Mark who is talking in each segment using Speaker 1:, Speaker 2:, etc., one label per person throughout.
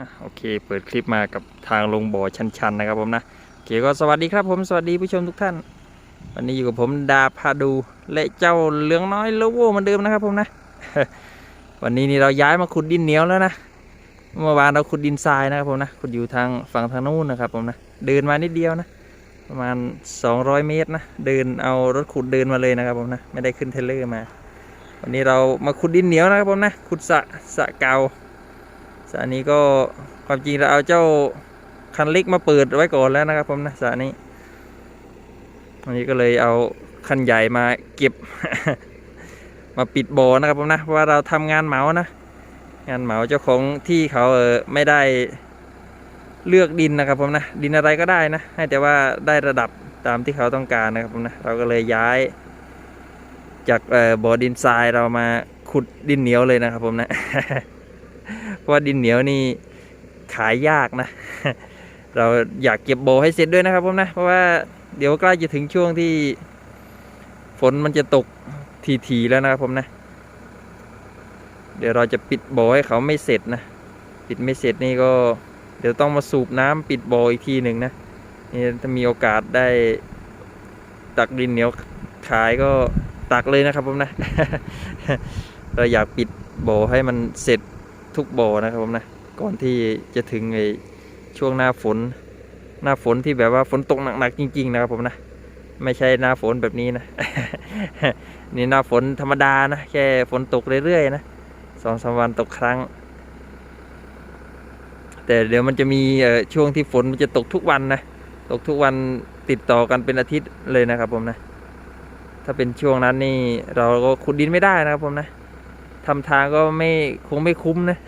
Speaker 1: อะโอเค เปิดคลิปมากับทางลงบ่อชันๆนะครับผมนะโอเคก็สวัสดีครับผมสวัสดีผู้ชมทุกท่าน วันนี้อยู่กับผมดาพาดูและเจ้าเหลืองน้อยโลโวเหมือนเดิมนะครับผมนะ วันนี้นี่เราย้ายมาขุดดินเหนียวแล้วนะเมื่อวานเราขุดดินทรายนะครับผมนะขุดอยู่ทางฝั่งทางนู้นนะครับผมนะเดินมานิดเดียวนะ ประมาณ 200 เมตรนะเดินเอารถขุดเดินมาเลยนะครับผมนะไม่ได้ขึ้นเทเลอร์มา วันนี้เรามาขุดดินเหนียวนะครับผมนะขุดสะสะเก่า สระนี้ก็ความจริงเราเอาเจ้าคันเล็กมาเปิดไว้ก่อนแล้วนะครับผมนะสระนี้วันนี้ก็เลยเอาคันใหญ่มาเก็บ มาปิดบ่อนะครับผมนะเพราะว่าเราทำงานเหมานะงานเหมาเจ้าของที่เขาเออไม่ได้เลือกดินนะครับผมนะดินอะไรก็ได้นะ ให้แต่ว่าได้ระดับตามที่เขาต้องการนะครับผมนะเราก็เลยย้าย จากเออบ่อดินทรายเรามาขุดดินเหนียวเลยนะครับผมนะ ราะว่าดินเหนียวนี่ขายยากนะ เราอยากเก็บโบให้เสร็จด้วยนะครับผมนะ เพราะว่าเดี๋ยวใกล้จะถึงช่วงที่ฝนมันจะตกทีๆแล้วนะครับผมนะ เดี๋ยวเราจะปิดโบให้เขาไม่เสร็จนะ ปิดไม่เสร็จนี่ก็ เดี๋ยวต้องมาสูบน้ำปิดโบอีกทีหนึ่งนะนี่ถ้ามีโอกาสได้ตักดินเหนียวขายก็ตักเลยนะครับผมนะ เราอยากปิดโบให้มันเสร็จ ทุกบ่อนะครับผมนะก่อนที่จะถึงไอ้ช่วงหน้าฝน หน้าฝนที่แบบว่าฝนตกหนักๆจริง ๆ นะครับผมนะไม่ใช่หน้าฝนแบบนี้นะ นี่หน้าฝนธรรมดานะแค่ฝนตกเรื่อยๆนะสองสามวันตกครั้ง แต่เดี๋ยวมันจะมีเอ่อช่วงที่ฝนมันจะตกทุกวันนะตกทุกวันติดต่อกันเป็นอาทิตย์เลยนะครับผมนะ ถ้าเป็นช่วงนั้นนี่เราก็ขุดดินไม่ได้นะครับผมนะ ทำทางก็ไม่คงไม่คุ้มนะ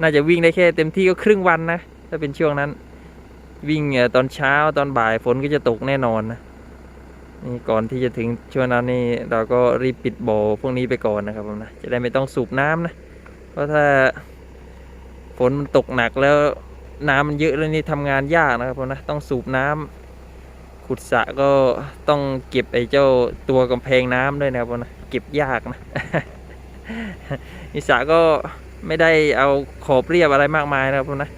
Speaker 1: น่าจะวิ่งได้แค่เต็มที่ก็ครึ่งวันนะ ถ้าเป็นช่วงนั้น วิ่งตอนเช้าตอนบ่ายฝนก็จะตกแน่นอนนะนี่ก่อนที่จะถึงช่วงนั้นนี่เราก็รีบปิดบ่อพวกนี้ไปก่อนนะครับผมนะจะได้ไม่ต้องสูบน้ำนะ เพราะถ้าฝนมันตกหนักแล้วน้ำมันเยอะแล้วนี่ทำงานยากนะครับผมนะต้องสูบน้ำขุดสระก็ต้องเก็บไอ้เจ้าตัวกำแพงน้ำด้วยนะครับผมนะเก็บยากนะ นิสาก็ไม่ได้เอาขอบเรียบอะไรมากมายนะครับผมนะ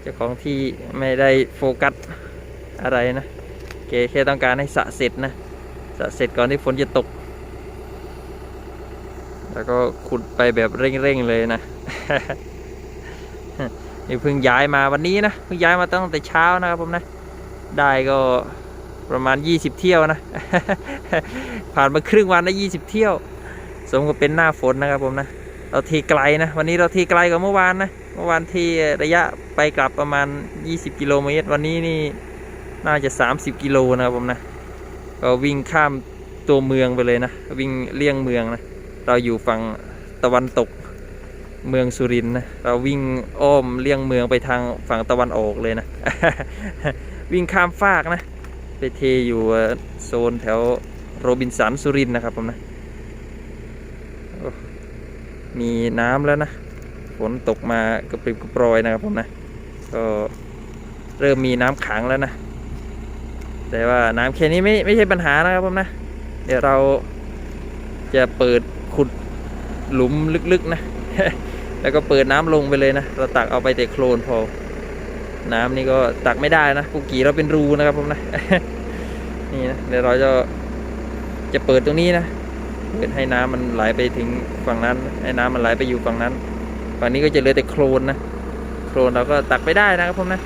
Speaker 1: เจ้าของที่ไม่ได้โฟกัสอะไรนะเกแค่ต้องการให้สะเสร็จนะสะเสร็จก่อนที่ฝนจะตก แล้วก็ขุดไปแบบเร่งๆเลยนะนี่เพิ่งย้ายมาวันนี้นะเพิ่งย้ายมาตั้งแต่เช้านะครับผมนะ ได้ก็ประมาณ 20 เที่ยวนะ ผ่านมาครึ่งวันได้20 เที่ยว สมกับเป็นหน้าฝนนะครับผมนะ เราทีไกลนะ วันนี้เราทีไกลกว่าเมื่อวานนะ เมื่อวานที่ระยะไปกลับประมาณ 20 กิโลเมตร วันนี้นี่น่าจะ 30 กิโลนะครับผมนะ ก็วิ่งข้ามตัวเมืองไปเลยนะ วิ่งเลี่ยงเมืองนะ เราอยู่ฝั่งตะวันตกเมืองสุรินทร์นะ เราวิ่งอ้อมเลี่ยงเมืองไปทางฝั่งตะวันออกเลยนะ วิ่งข้ามฟากนะ ไปเทอยู่โซนแถวโรบินสันสุรินทร์นะครับผมนะ มีน้ำแล้วนะ ฝนตกมากระปริบกระปรอยนะครับผมนะ ก็เริ่มมีน้ำขังแล้วนะ แต่ว่าน้ำแค่นี้ไม่ไม่ใช่ปัญหานะครับผมนะ เดี๋ยวเราจะเปิดขุดหลุมลึกๆนะ แล้วก็เปิดน้ำลงไปเลยนะ เราตักเอาไปแต่โคลนพอ น้ำนี่ก็ตักไม่ได้นะกุกีเราเป็นรูนะครับผมนะ นี่นะ เดี๋ยวเราจะจะเปิดตรงนี้นะ เพื่อให้น้ำมันไหลไปถึงฝั่งนั้น ให้น้ำมันไหลไปอยู่ฝั่งนั้น ฝั่งนี้ก็จะเหลือแต่โคลนนะ โคลนเราก็ตักไปได้นะครับผมนะ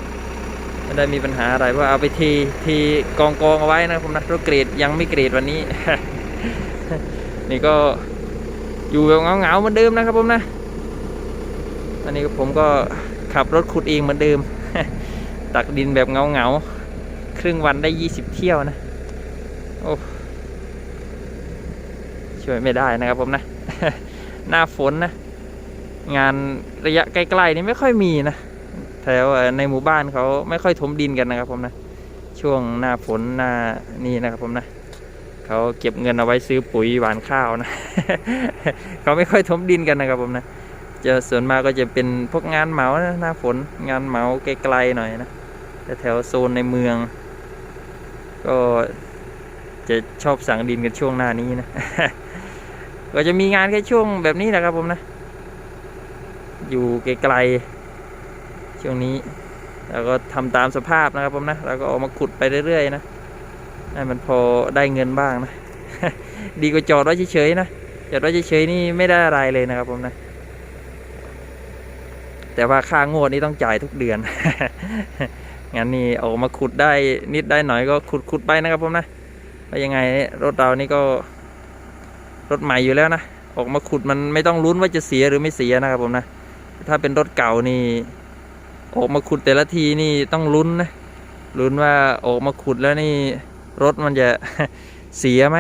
Speaker 1: ไม่ได้มีปัญหาอะไรเพราะเอาไปทีทีกองกองเอาไว้นะครับผมนะรถเกรดยังไม่เกรดวันนี้ นี่ก็อยู่แบบเงาๆเหมือนเดิมนะครับผมนะ อันนี้ผมก็ขับรถขุดเองเหมือนเดิม ตักดินแบบเงาๆครึ่งวันได้ยี่สิบเที่ยวนะ โอ้ ช่วยไม่ได้นะครับผมนะ หน้าฝนนะ งานระยะใกล้ๆนี่ไม่ค่อยมีนะแถวในหมู่บ้านเขาไม่ค่อยถมดินกันนะครับผมนะ ช่วงหน้าฝนหน้านี่นะครับผมนะเขาเก็บเงินเอาไว้ซื้อปุ๋ยหวานข้าวนะเขาไม่ค่อยถมดินกันนะครับผมนะจะส่วนมากก็จะเป็นพวกงานเหมานะหน้าฝนงานเหมาไกลๆหน่อยนะแต่แถวโซนในเมือง ก็ จะชอบสั่งดินกันช่วงหน้านี้นะ ก็จะมีงานแค่ช่วงแบบนี้แหละครับผมนะ อยู่ไกลๆช่วงนี้เราก็ทำตามสภาพนะครับผมนะเราก็ออกมาขุดไปเรื่อยๆนะให้มันพอได้เงินบ้างนะ ดีกว่าจอดไว้เฉยๆนะจอดไว้เฉยๆนี่ไม่ได้อะไรเลยนะครับผมนะแต่ว่าค่างวดนี่ต้องจ่ายทุกเดือน งั้นนี่ออกมาขุดได้นิดได้หน่อยก็ขุดขุดไปนะครับผมนะ ว่ายังไงรถเรานี่ก็รถใหม่อยู่แล้วนะออกมาขุดมันไม่ต้องลุ้นว่าจะเสียหรือไม่เสียนะครับผมนะ ถ้าเป็นรถเก่านี่ออกมาขุดแต่ละทีนี่ต้องลุ้นนะลุ้นว่าออกมาขุดแล้วนี่รถมันจะเสียไหม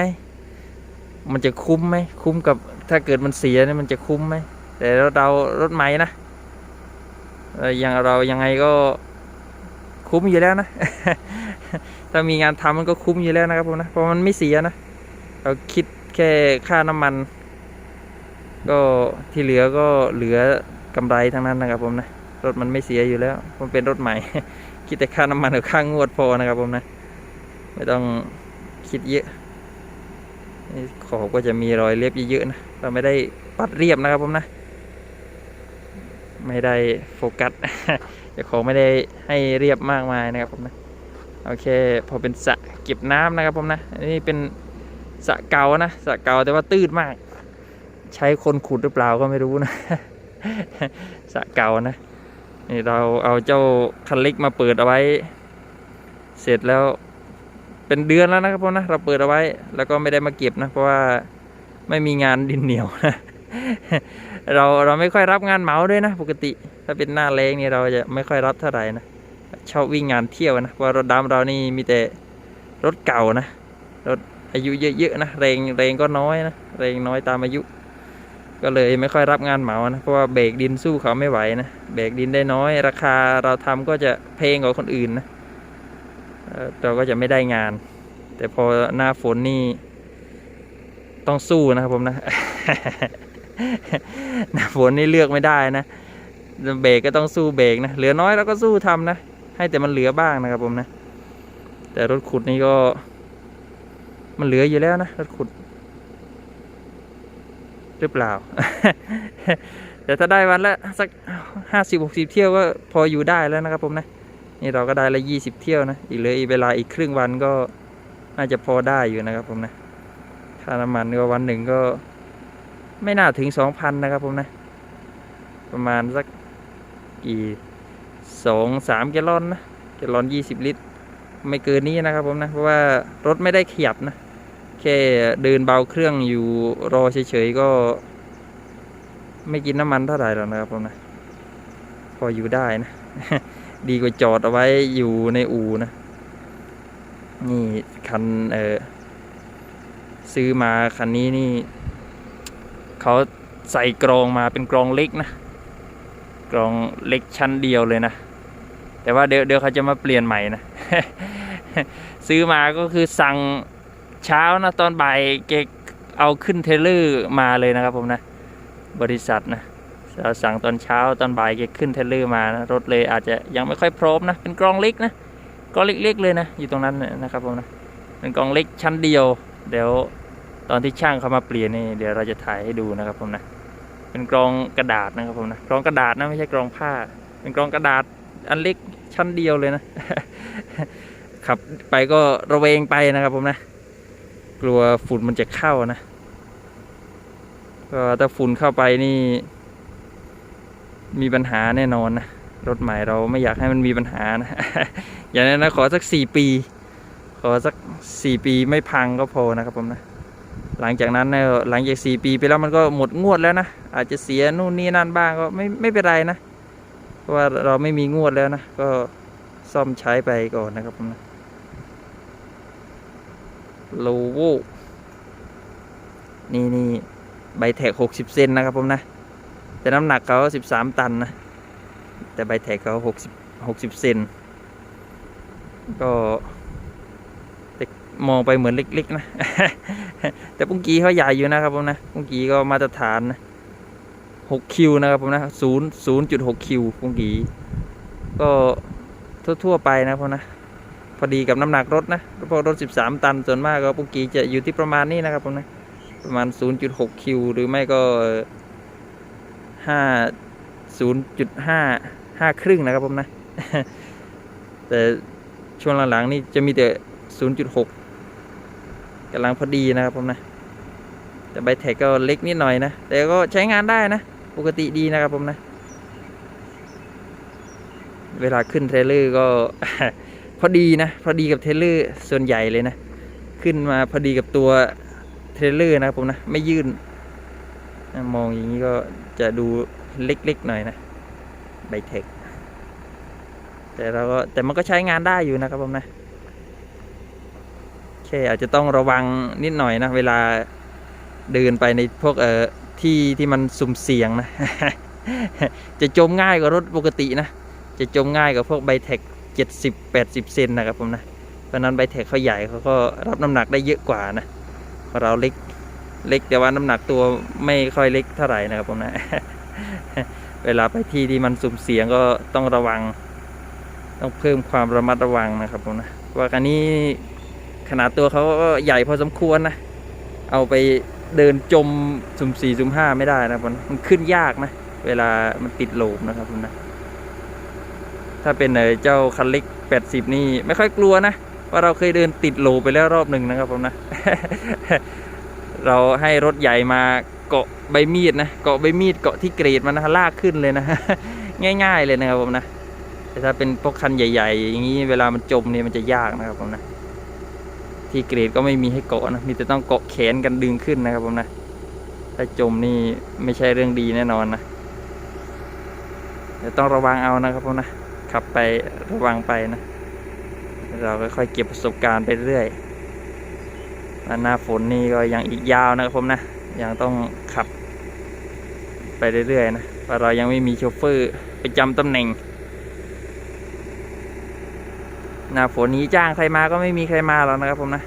Speaker 1: มันจะคุ้มไหมคุ้มกับถ้าเกิดมันเสียนี่มันจะคุ้มไหมแต่รถเรารถใหม่นะอย่างเรายังไงก็ คุ้มอยู่แล้วนะ ถ้ามีงานทำมันก็คุ้มอยู่แล้วนะครับผมนะ เพราะมันไม่เสียนะ เราคิดแค่ค่าน้ำมัน ก็ที่เหลือก็เหลือกำไรทั้งนั้นนะครับผมนะ รถมันไม่เสียอยู่แล้ว มันเป็นรถใหม่ คิดแต่ค่าน้ำมันกับค่างวดพอนะครับผมนะ ไม่ต้องคิดเยอะขอบก็จะมีรอยเรียบเยอะๆนะ เราไม่ได้ปัดเรียบนะครับผมนะ ไม่ได้โฟกัสเจ้าของไม่ได้ให้เรียบมากมายนะครับผมนะโอเค พอเป็นสระเก็บน้ำนะครับผมนะอันนี้เป็นสระเก่านะสระเก่าแต่ว่าตื้นมาก ใช้คนขุดหรือเปล่าก็ไม่รู้นะสระเก่านะนี่เราเอาเจ้าคันเล็กมาเปิดเอาไว้ เสร็จแล้วเป็นเดือนแล้วนะครับผมนะเราเปิดเอาไว้ แล้วก็ไม่ได้มาเก็บนะ เพราะว่าไม่มีงานดินเหนียวนะ เราเราไม่ค่อยรับงานเหมาด้วยนะ ปกติ ถ้าเป็นหน้าแรงนี่เราจะไม่ค่อยรับเท่าไหร่นะชอบวิ่งงานเที่ยวนะเพราะรถดำเรานี่มีแต่รถเก่านะรถอายุเยอะๆนะแรงแรงก็น้อยนะแรงน้อยตามอายุ ก็เลยไม่ค่อยรับงานเหมานะเพราะว่าเบรกดินสู้เขาไม่ไหวนะเบรกดินได้น้อย ราคาเราทำก็จะแพงกว่าคนอื่นนะเราก็จะไม่ได้งาน แต่พอหน้าฝนนี่ต้องสู้นะครับผมนะ หน้าฝนนี่เลือกไม่ได้นะเบรกก็ต้องสู้เบรกนะเหลือน้อยเราก็สู้ทำนะให้แต่มันเหลือบ้างนะครับผมนะ แต่รถขุดนี่ก็ มันเหลืออยู่แล้วนะรถขุดหรือเปล่า แต่ถ้าได้วันละสักห้าสิบหกสิบเที่ยวก็พออยู่ได้แล้วนะครับผมนะ นี่เราก็ได้ละยี่สิบเที่ยวนะ อีกเหลืออีกเวลาอีกครึ่งวันก็น่าจะพอได้อยู่นะครับผมนะ ค่าน้ำมันก็วันหนึ่งก็ ไม่น่าถึงสองพันนะครับผมนะ ประมาณสักกี่สองสามแกลลอนนะแกลลอนยี่สิบลิตร ไม่เกินนี้นะครับผมนะ เพราะว่ารถไม่ได้ขยับนะ แค่เดินเบาเครื่องอยู่รอเฉยๆก็ ไม่กินน้ำมันเท่าไหร่หรอกนะครับผมนะ พออยู่ได้นะ ดีกว่าจอดเอาไว้อยู่ในอู่นะ นี่คันเออซื้อมาคันนี้นี่ เขาใส่กรองมาเป็นกรองเล็กนะ กรองเล็กชั้นเดียวเลยนะ แต่ว่าเดี๋ยวเดี๋ยวเขาจะมาเปลี่ยนใหม่นะ ซื้อมาก็คือสั่งเช้านะตอนบ่ายเกเอาขึ้นเทเลอร์มาเลยนะครับผมนะ บริษัทนะเราสั่งตอนเช้าตอนบ่ายเกขึ้นเทเลอร์มานะรถเลยอาจจะยังไม่ค่อยพร้อมนะ เป็นกรองเล็กนะกรองเล็กๆเลยนะ อยู่ตรงนั้นนะครับผมนะเป็นกรองเล็กชั้นเดียว เดี๋ยว ตอนที่ช่างเขามาเปลี่ยนนี่เดี๋ยวเราจะถ่ายให้ดูนะครับผมนะเป็นกรองกระดาษนะครับผมนะกรองกระดาษนะไม่ใช่กรองผ้า เป็นกรองกระดาษอันเล็กชั้นเดียวเลยนะขับไปก็ระเวงไปนะครับผมนะ กลัวฝุ่นมันจะเข้านะก็ถ้าฝุ่นเข้าไปนี่ มีปัญหาแน่นอนนะรถใหม่เราไม่อยากให้มันมีปัญหานะ อย่างนั้นนะขอสักสี่ปี ขอสักสี่ปีไม่พังก็พอนะครับผมนะ หลังจากนั้นเนี่ยหลังจากสี่ปีไปแล้วมันก็หมดงวดแล้วนะ อาจจะเสียนู่นนี่นั่นบ้างก็ไม่ไม่เป็นไรนะเพราะว่าเราไม่มีงวดแล้วนะ ก็ซ่อมใช้ไปก่อนนะครับผมนะโลโวนี่นี่ใบแท็กหกสิบเซนนะครับผมนะ แต่น้ำหนักเขาสิบสามตันนะ แต่ใบแท็กเขาหกสิบหกสิบเซนก็ มองไปเหมือนเล็ก ๆ นะ แต่ปุ้งกีเขาใหญ่อยู่นะครับผมนะปุ้งกีก็มาตรฐานนะหกคิวนะครับผมนะศูนย์ศูนย์จุดหกคิวปุ้งกีก็ทั่วๆไปนะผมนะพอดีกับน้ำหนักรถนะพราะรถ 13 ตันส่วนมากก็ปุ้งกีจะอยู่ที่ประมาณนี้นะครับผมนะประมาณ 0.6 คิว หรือไม่ก็ 5 0.5ห้าครึ่งนะครับผมนะ แต่ช่วงหลังๆนี่จะมีแต่ศูนย์จุดห กำลังพอดีนะครับผมนะ แต่ใบแท็กก็เล็กนิดหน่อยนะ แต่ก็ใช้งานได้นะ ปกติดีนะครับผมนะ เวลาขึ้นเทรลเลอร์ก็พอดีนะ พอดีกับเทรลเลอร์ส่วนใหญ่เลยนะ ขึ้นมาพอดีกับตัวเทรลเลอร์นะครับผมนะ ไม่ยื่น มองอย่างนี้ก็จะดูเล็กๆหน่อยนะไบเทคแต่เราก็แต่มันก็ใช้งานได้อยู่นะครับผมนะ แค่อาจจะต้องระวังนิดหน่อยนะเวลาเดินไปในพวกเอ่อที่ที่มันสุ่มเสี่ยงนะ จะจมง่ายกว่ารถปกตินะ จะจมง่ายกว่าพวกไบเทคเจ็ดสิบแปดสิบเซนนะครับผมนะ เพราะนั้นไบเทคเขาใหญ่เขาก็รับน้ำหนักได้เยอะกว่านะเราเล็กเล็กแต่ว่าน้ำหนักตัวไม่ค่อยเล็กเท่าไหร่นะครับผมนะ เวลาไปที่ที่มันสุ่มเสี่ยงก็ต้องระวัง ต้องเพิ่มความระมัดระวังนะครับผมนะว่าอันนี้ ขนาดตัวเขาก็ใหญ่พอสมควรนะ เอาไปเดินจมสุ่มสี่สุ่มห้าไม่ได้นะผมมันขึ้นยากนะ เวลามันติดโลมนะครับผมนะ ถ้าเป็นเอ่อเจ้าคันเล็ก80นี่ไม่ค่อยกลัวนะว่าเราเคยเดินติดโลไปแล้วรอบหนึ่งนะครับผมนะ เราให้รถใหญ่มาเกาะใบมีดนะเกาะใบมีดเกาะที่เกรดมันนะลากขึ้นเลยนะ ง่าย ๆ เลยนะครับผมนะแต่ถ้าเป็นพวกคันใหญ่ ๆ อย่างนี้เวลามันจมเนี่ยมันจะยากนะครับผมนะ ที่เกรดก็ไม่มีให้เกาะนะ มีแต่ต้องเกาะแขนกันดึงขึ้นนะครับผมนะ ถ้าจมนี่ไม่ใช่เรื่องดีแน่นอนนะเดี๋ยวต้องระวังเอานะครับผมนะ ขับไประวังไปนะ เราก็ค่อยๆเก็บประสบการณ์ไปเรื่อยแล้วหน้าฝนนี่ก็ยังอีกยาวนะครับผมนะ ยังต้องขับไปเรื่อยๆนะเพราะเรายังไม่มีโชเฟอร์ประจำตำแหน่ง หน้าฝนนี้จ้างใครมาก็ไม่มีใครมาหรอกนะครับผมนะ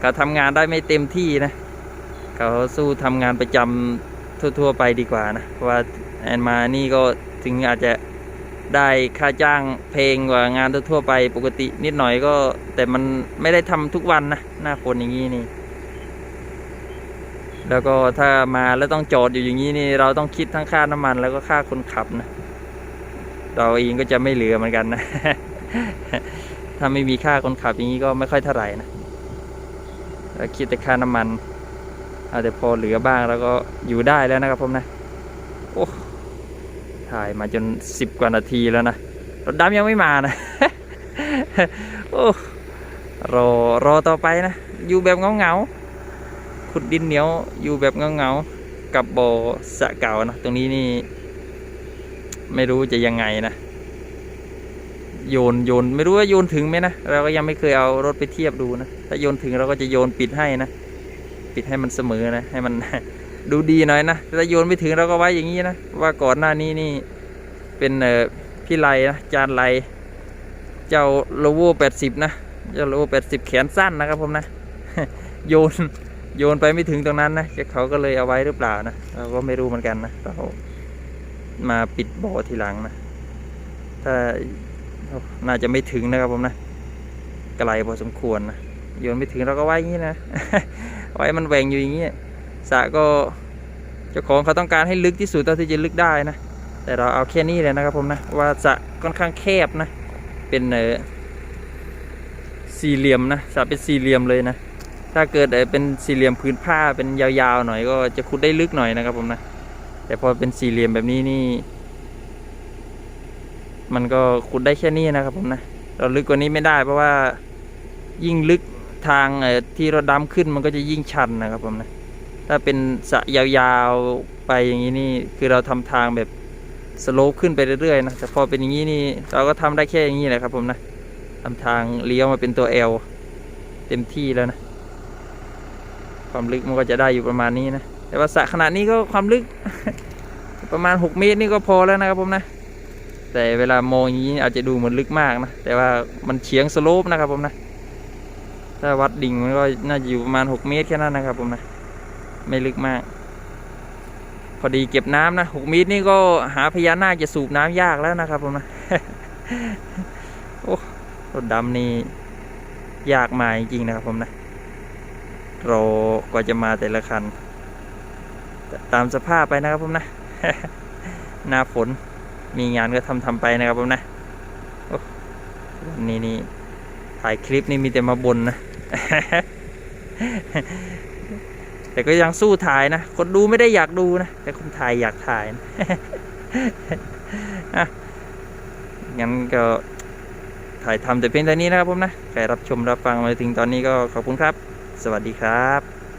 Speaker 1: เขาทำงานได้ไม่เต็มที่นะเขาสู้ทำงานประจำทั่ว ๆ ไปดีกว่านะเพราะว่าแอนมานี่ก็ถึงอาจจะได้ค่าจ้างเพลงกว่างานทั่วๆไปปกตินิดหน่อยก็ แต่มันไม่ได้ทำทุกวันนะหน้าฝนอย่างนี้นี่ แล้วก็ถ้ามาแล้วต้องจอดอยู่อย่างนี้นี่ เราต้องคิดทั้งค่าน้ำมันแล้วก็ค่าคนขับนะ เราเองก็จะไม่เหลือเหมือนกันนะ ถ้าไม่มีค่าคนขับอย่างนี้ก็ไม่ค่อยเท่าไหร่นะแล้วคิดแต่ค่าน้ำมันอาจจะพอเหลือบ้างแล้วก็อยู่ได้แล้วนะครับผมนะ โอ้ ถ่ายมาจนสิบกว่านาทีแล้วนะ รถดำยังไม่มานะ โอ้ รอรอต่อไปนะ อยู่แบบเงาเงาขุดดินเหนียว อยู่แบบเงาเงากับบ่อสะเก่านะ ตรงนี้นี่ ไม่รู้จะยังไงนะ โยนโยนไม่รู้ว่าโยนถึงไหมนะเราก็ยังไม่เคยเอารถไปเทียบดูนะถ้าโยนถึงเราก็จะโยนปิดให้นะปิดให้มันเสมอนะให้มันดูดีหน่อยนะถ้าโยนไม่ถึงเราก็ไว้อย่างนี้นะว่าก่อนหน้านี้นี่เป็นเออพี่ไลนะจานไลเจ้าโลโวแปดสิบนะเจ้าโลโวแปดสิบแขนสั้นนะครับผมนะโยนโยนไปไม่ถึงตรงนั้นนะเขาก็เลยเอาไว้หรือเปล่านะเราก็ไม่รู้เหมือนกันนะเรามาปิดบ่อทีหลังนะถ้า น่าจะไม่ถึงนะครับผมนะไกลพอสมควรนะโยนไม่ถึงเราก็ไว้อย่างนี้นะไว้มันแหว่งอยู่อย่างนี้สระก็เจ้าของเขาต้องการให้ลึกที่สุดเท่าที่จะลึกได้นะ แต่เราเอาแค่นี้เลยนะครับผมนะว่าสระค่อนข้างแคบนะ เป็นเออสี่เหลี่ยมนะสระเป็นสี่เหลี่ยมเลยนะ ถ้าเกิดเป็นสี่เหลี่ยมพื้นผ้าเป็นยาวๆหน่อยก็จะขุดได้ลึกหน่อยนะครับผมนะ แต่พอเป็นสี่เหลี่ยมแบบนี้นี่ มันก็ขุดได้แค่นี้นะครับผมนะเราลึกกว่านี้ไม่ได้เพราะว่ายิ่งลึกทางที่เราดำขึ้นมันก็จะยิ่งชันนะครับผมนะถ้าเป็นสะยาวๆไปอย่างนี้นี่คือเราทำทางแบบสโลปขึ้นไปเรื่อยๆนะแต่พอเป็นอย่างนี้นี่เราก็ทำได้แค่อย่างนี้แหละครับผมนะทำทางเลี้ยวมาเป็นตัว L เต็มที่แล้วนะความลึกมันก็จะได้อยู่ประมาณนี้นะแต่ว่าสระขนาดนี้ก็ความลึก ประมาณ 6 เมตรนี่ก็พอแล้วนะครับผมนะ แต่เวลามองอย่างนี้อาจจะดูเหมือนลึกมากนะ แต่ว่ามันเฉียงสโลปนะครับผมนะ ถ้าวัดดิ่งมันก็น่าจะอยู่ประมาณ 6 เมตรแค่นั้นนะครับผมนะ ไม่ลึกมาก พอดีเก็บน้ำนะ6เมตรนี่ก็หาพญานาคจะสูบน้ำยากแล้วนะครับผมนะ โอ้รถดำนี่ยากมาจริงๆนะครับผมนะรอกว่าจะมาแต่ละคันตตามสภาพไปนะครับผมนะ หน้าฝน มีงานก็ทำทำไปนะครับผมนะวันนี้นี่ถ่ายคลิปนี่มีแต่มาบนนะ แต่ก็ยังสู้ถ่ายนะ คนดูไม่ได้อยากดูนะ แต่คนถ่ายอยากถ่ายนะอะงั้นก็ถ่ายทำแต่เพียงเท่านี้นะครับผมนะ ใครรับชมรับฟังมาถึงตอนนี้ก็ขอบคุณครับ สวัสดีครับ